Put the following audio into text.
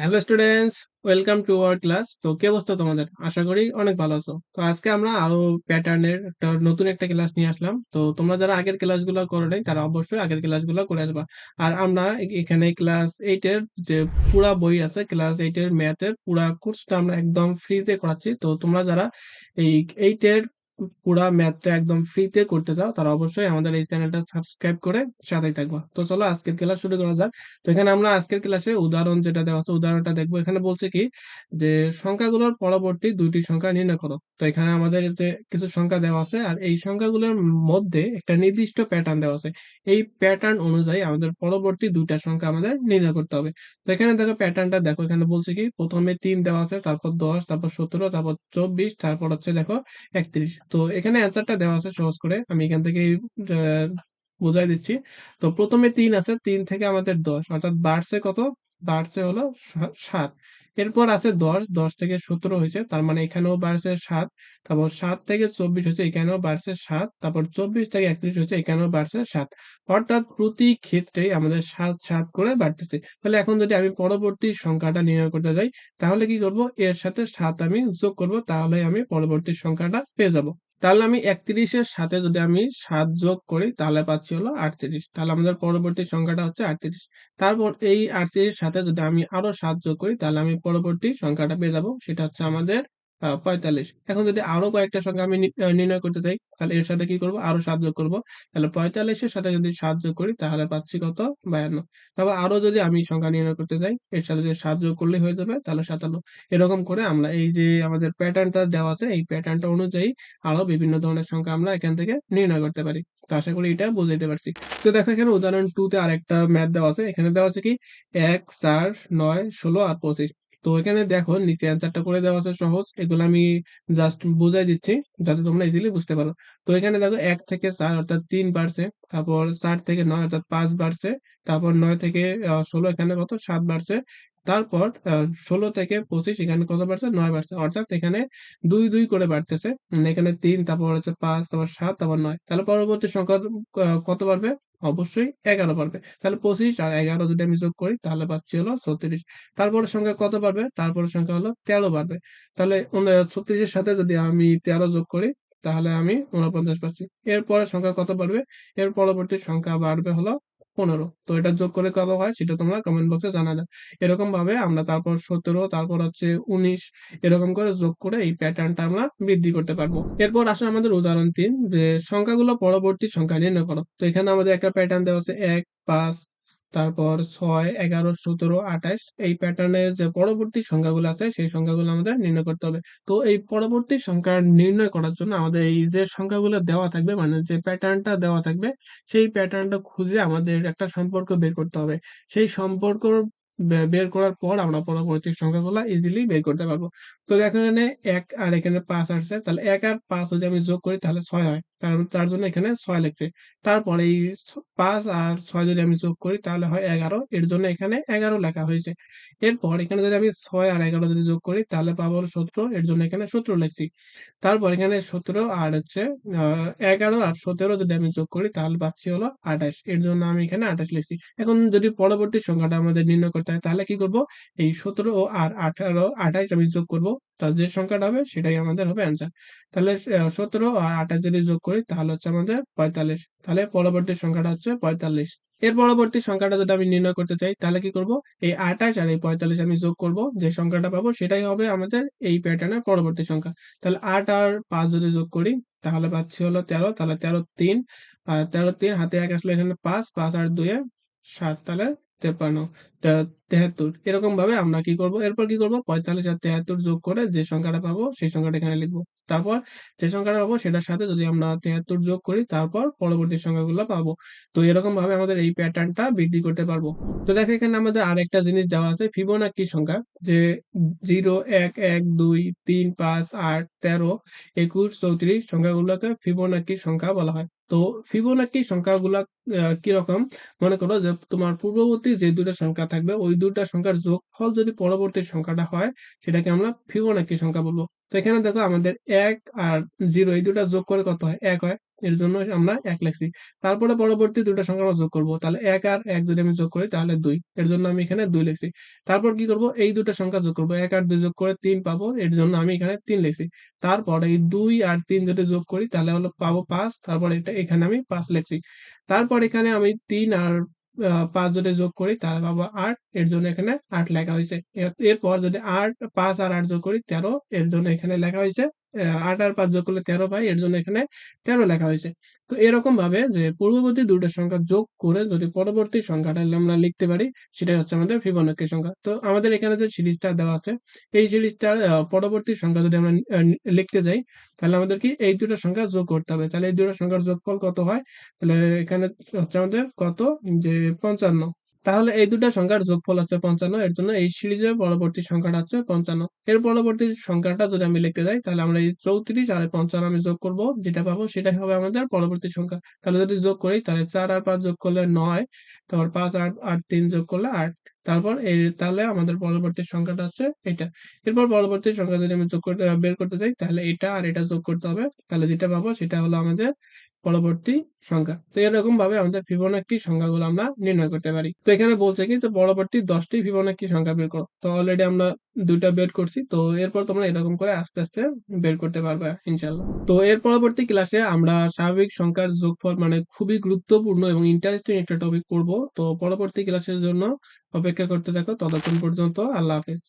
Hello students welcome to our class তো কি অবস্থা তোমাদের? আশা করি অনেক ভালো আছো। তো আজকে আমরা আরও প্যাটার্নের একটা নতুন একটা ক্লাস নিয়ে আসলাম। তো তোমরা যারা আগের ক্লাসগুলো করো নাই, তারা অবশ্যই আগের ক্লাসগুলো করে আসবা। আর আমরা এখানে ক্লাস এইটের যে পুরা বই আছে ক্লাস এইটের ম্যাথের পুরা কোর্সটা আমরা একদম ফ্রিতে করাচ্ছি। তো তোমরা যারা এই এইটের পুরা ম্যাথটা একদম ফ্রিতে করতে চাও তারা অবশ্যই আমাদের এই চ্যানেলটা সাবস্ক্রাইব করে সাথেই থাকবা। তো চলো আজকের ক্লাস শুরু করা যাক। তো এখানে আমরা আজকের ক্লাসে উদাহরণ যেটা দেওয়া আছে, উদাহরণটা দেখব। এখানে বলছে কি যে, সংখ্যাগুলোর পরবর্তী দুইটি সংখ্যা নির্ণয় করো। তো এখানে আমাদের যে কিছু সংখ্যা দেওয়া আছে, আর এই সংখ্যাগুলোর মধ্যে একটা নির্দিষ্ট প্যাটার্ন দেওয়া আছে। এই প্যাটার্ন অনুযায়ী আমাদের পরবর্তী দুইটা সংখ্যা আমাদের নির্ণয় করতে হবে। তো এখানে দেখো প্যাটার্নটা দেখো। এখানে বলছে কি, প্রথমে তিন দেওয়া আছে, তারপর দশ, তারপর সতেরো, তারপর চব্বিশ, তারপর হচ্ছে দেখো একত্রিশ। তো এখানে অ্যান্সারটা দেওয়া আছে সহজ করে। আমি এখান থেকে বোঝাই দিচ্ছি। তো প্রথমে তিন আছে। তিন থেকে আমাদের দশ, অর্থাৎ বাড়ছে কত? বাড়ছে হলো সাত। এরপর আছে দশ দশ থেকে সতেরো হয়েছে, তার মানে এখানেও বাড়ছে সাত, তারপর সাত থেকে চব্বিশ হয়েছে, এখানেও বাড়ছে সাত, তারপর চব্বিশ থেকে একত্রিশ হয়েছে, এখানেও বাড়ছে সাত। অর্থাৎ প্রতি ক্ষেত্রে আমাদের সাত সাত করে বাড়তেছে। তাহলে এখন যদি আমি পরবর্তী সংখ্যাটা নির্ণয় করতে যাই, তাহলে কি করব? এর সাথে সাত আমি যোগ করব তাহলে আমি পরবর্তী সংখ্যাটা পেয়ে যাব। তাহলে আমি একত্রিশের সাথে যদি আমি সাত যোগ করি, তাহলে পাচ্ছি হলো আটত্রিশ। তাহলে আমাদের পরবর্তী সংখ্যাটা হচ্ছে আটত্রিশ। তারপর এই আটত্রিশের সাথে যদি আমি আরও সাত যোগ করি, তাহলে আমি পরবর্তী সংখ্যাটা পেয়ে যাব। সেটা হচ্ছে আমাদের পঁয়তাল্লিশ। এখন যদি আরও কয়েকটা সংখ্যা আমি নির্ণয় করতে চাই, তাহলে এর সাথে কি করব? আরও সাত যোগ করব। তাহলে পঁয়তাল্লিশের সাথে যদি সাত যোগ করি, তাহলে পাচ্ছি কত? বায়ান্ন। তারপর আরও যদি আমি সংখ্যা নির্ণয় করতে চাই, এর সাথে যদি সাত যোগ করলে হয়ে যাবে, তাহলে সাতান্ন। এরকম করে আমরা এই যে আমাদের প্যাটার্নটা দেওয়া আছে, এই প্যাটার্নটা অনুযায়ী আরও বিভিন্ন ধরনের সংখ্যা আমরা এখান থেকে নির্ণয় করতে পারি। তো আশা করি এটা বুঝাইতে পারছি। তো দেখো এখানে উদাহরণ টু তে আরেকটা ম্যাথ দেওয়া আছে। এখানে দেওয়া আছে কি? এক, চার, নয়, ষোলো আর পঁচিশ। তো এখানে দেখো নিচে অ্যান্সারটা করে দেওয়া আছে সহজ। এগুলো আমি জাস্ট বুঝাই দিচ্ছি যাতে তোমরা ইজিলি বুঝতে পারো। তো এখানে দেখো এক থেকে চার অর্থাৎ তিন বাড়ছে, তারপর চার থেকে নয় অর্থাৎ পাঁচ বাড়ছে, তারপর নয় থেকে ষোলো এখানে কত? সাত বাড়ছে, তারপর ষোলো থেকে পঁচিশ এখানে কত বাড়ছে? নয় বাড়ছে। অর্থাৎ এখানে দুই দুই করে বাড়তেছে। এখানে তিন, তারপর হচ্ছে পাঁচ, তারপর সাত, তারপর নয়। তাহলে পরবর্তী সংখ্যা কত বাড়বে? অবশ্যই এগারো পারবে। তাহলে পঁচিশ আর এগারো যদি আমি যোগ করি, তাহলে পাচ্ছি হলো ছত্রিশ। তারপরে সংখ্যা কত পারবে? তারপরে সংখ্যা হলো তেরো পারবে। তাহলে ছত্রিশের সাথে যদি আমি তেরো যোগ করি, তাহলে আমি উনপঞ্চাশ পাচ্ছি। এরপরে সংখ্যা কত বাড়বে এর পরবর্তী সংখ্যা বাড়বে হলো পনেরো। তো এটা যোগ করে কত হয়? সেটা তোমরা কমেন্ট বক্সে জানাবে। এরকম ভাবে আমরা তারপর সতেরো, তারপর হচ্ছে উনিশ, এরকম করে যোগ করে এই প্যাটার্নটা আমরা বৃদ্ধি করতে পারব। এরপর আসে আমাদের উদাহরণ তিন, যে সংখ্যাগুলো পরবর্তী সংখ্যা নির্ণয় করো। তো এখানে আমাদের একটা প্যাটার্ন দেওয়া আছে, এক, পাঁচ তারপর ছয়, এগারো, সতেরো, আঠাশ, এই প্যাটার্নের যে পরবর্তী সংখ্যাগুলো আছে, সেই সংখ্যাগুলো আমাদের নির্ণয় করতে হবে। তো এই পরবর্তী সংখ্যা নির্ণয় করার জন্য আমাদের এই যে সংখ্যাগুলো দেওয়া থাকবে মানে যে প্যাটার্নটা দেওয়া থাকবে, সেই প্যাটার্নটা খুঁজে আমাদের একটা সম্পর্ক বের করতে হবে। সেই সম্পর্ক বের করার পর আমরা পরবর্তী সংখ্যাগুলো ইজিলি বের করতে পারব। তো দেখো এখানে এক আর এখানে পাঁচ আসছে, তাহলে এক আর পাঁচ যদি আমি যোগ করি, তাহলে ছয় হয়। তার জন্য এখানে ছয় লিখছে তারপরে এই পাঁচ আর ছয় যদি আমি যোগ করি, তাহলে হয় এগারো। এর জন্য এখানে এগারো লেখা হয়েছে। এরপর এখানে যদি আমি ছয় আর এগারো যদি যোগ করি, তাহলে পাবো সতেরো। এর জন্য এখানে সতেরো লিখছি। তারপর এখানে সতেরো আর হচ্ছে এগারো আর সতেরো যদি আমি যোগ করি, তাহলে পাচ্ছি হলো আঠাশ। এর জন্য আমি এখানে আঠাশ লিখছি। এখন যদি পরবর্তী সংখ্যাটা আমাদের নির্ণয় করতে হয়, তাহলে কি করব? এই সতেরো ও আর আঠারো, আঠাশ আমি যোগ করব। তার যে সংখ্যাটা হবে, সেটাই আমাদের হবে অ্যান্সার তাহলে সতেরো আর আঠাশ যদি যোগ করি, তাহলে হচ্ছে আমাদের পঁয়তাল্লিশ। তাহলে পরবর্তী সংখ্যাটা হচ্ছে পঁয়তাল্লিশ। এর পরবর্তী সংখ্যাটা যদি আমি নির্ণয় করতে চাই, তাহলে কি করব? এই আঠাশ আর এই পঁয়তাল্লিশ আমি যোগ করব, যে সংখ্যাটা পাবো সেটাই হবে আমাদের এই প্যাটার্নের পরবর্তী সংখ্যা। তাহলে আট আর পাঁচ যদি যোগ করি, তাহলে পাচ্ছি হলো তেরো, তাহলে তেরো তিন তেরো তিন হাতে এক আসলে এখানে পাঁচ পাঁচ আর দুয়ে সাত, তাহলে তেপান্ন তে- তেহাত্তর। এরকম ভাবে আমরা কি করব? এরপর কি করব? পঁয়তাল্লিশ আর তেহাত্তর যোগ করে যে সংখ্যাটা পাবো, সেই সংখ্যাটা এখানে লিখব। তারপর যে সংখ্যাটা পাবো, সেটার সাথে যদি আমরা তেহাত্তর যোগ করি, তারপর পরবর্তী সংখ্যাগুলো পাবো। তো এরকম ভাবে আমাদের এই প্যাটার্নটা বৃদ্ধি করতে পারব। তো দেখো, এখানে আমাদের আরেকটা জিনিস দেওয়া আছে ফিবোনাকি সংখ্যা। যে জিরো, এক এক, দুই, তিন, পাঁচ, আট, তেরো, একুশ, চৌত্রিশ সংখ্যাগুলোকে ফিবোনাকি সংখ্যা বলা হয়। তো ফিবোনাকি সংখ্যাগুলা কীরকম মনে করো যে তোমার পূর্ববর্তী যে দুটা সংখ্যা থাকবে, ওই দুটা সংখ্যার যোগফল যদি পরবর্তী সংখ্যাটা হয়, সেটাকে আমরা ফিবোনাকি সংখ্যা বলব? তো এখানে দেখো আমাদের এক আর জিরো, এই দুটা যোগ করে কত হয়? এক হয়। এর জন্য আমরা এক লেখছি। তারপরে পরবর্তী ২ টা সংখ্যা আমরা যোগ করব। তাহলে ১ আর এক যদি আমি যোগ করি, তাহলে দুই এর জন্য আমি এখানে দুই লিখছি। তারপর কি করব? এই ২ টা সংখ্যা যোগ করব। এক আর দুই যোগ করে তিন পাবো। এর জন্য আমি এখানে তিন লিখছি। তারপর এই দুই আর তিন যদি যোগ করি, তাহলে হলো পাবো পাঁচ তারপর এটা এখানে আমি পাঁচ লিখছি। তারপর এখানে আমি তিন আর ৫ যদি যোগ করি তাহলে পাবো আট, এর জন্য এখানে আট লেখা হয়েছে। এর, এরপর যদি ৮ ৫ আর আট যোগ করি ১৩ এর জন্য এখানে লেখা হইছে ৮ আর ৫ যোগ করলে ১৩ পাই। এর জন্য এখানে ১৩ লেখা হইছে। তো এরকমভাবে যে পূর্ববর্তী ২ টা সংখ্যা যোগ করে যদি পরবর্তী সংখ্যাটা আমরা লিখতে পারি, সেটাই হচ্ছে আমাদের ফিবোনাকি সংখ্যা। তো আমাদের এখানে যে সিরিজটা দেওয়া আছে, এই সিরিজটার পরবর্তী সংখ্যা যদি আমরা লিখতে যাই, তাহলে আমাদের কি এই দুটো সংখ্যা যোগ করতে হবে। তাহলে এই ২ টা সংখ্যার যোগফল কত হয়? তাহলে এখানে হচ্ছে আমাদের কত? যে ৫৫। তাহলে এই ২ টা সংখ্যার যোগফল হচ্ছে ৫৫। এর জন্য এই সিরিজের পরবর্তী সংখ্যাটা হচ্ছে ৫৫। এর পরবর্তী সংখ্যাটা যদি আমি লিখতে যাই, তাহলে আমরা এই ৩৪ আর ৫৫ আমি যোগ করব। যেটা পাবো সেটাই হবে আমাদের পরবর্তী সংখ্যা। তাহলে যদি যোগ করি, তাহলে চার আর পাঁচ যোগ করলে নয়, তারপর ৫ আর ৮ ৩ যোগ করলে ৮। তারপর এই তাহলে আমাদের পরবর্তী সংখ্যাটা হচ্ছে এটা। এরপর পরবর্তী সংখ্যা যদি আমি যোগ করতে, বের করতে যাই, তাহলে এটা আর এটা যোগ করতে হবে। তাহলে যেটা পাবো সেটা হলো আমাদের পরবর্তী সংখ্যা। তো এরকমভাবে আমাদের ফিবোনাকি সংখ্যাগুলো আমরা নির্ণয় করতে পারি। তো এখানে বলছে কি যে পরবর্তী ১০ টি ফিবোনাকি সংখ্যা বের করো। তো অলরেডি আমরা ২ টা বের করছি। তো এরপর তোমরা এরকম করে আস্তে, আস্তে বের করতে পারবে ইনশাল্লাহ তো এর পরবর্তী ক্লাসে আমরা স্বাভাবিক সংখ্যার যোগফল মানে খুবই গুরুত্বপূর্ণ এবং ইন্টারেস্টিং একটা টপিক পড়ব। তো পরবর্তী ক্লাসের জন্য অপেক্ষা করতে থাকো। ততক্ষণ পর্যন্ত আল্লাহ হাফেজ।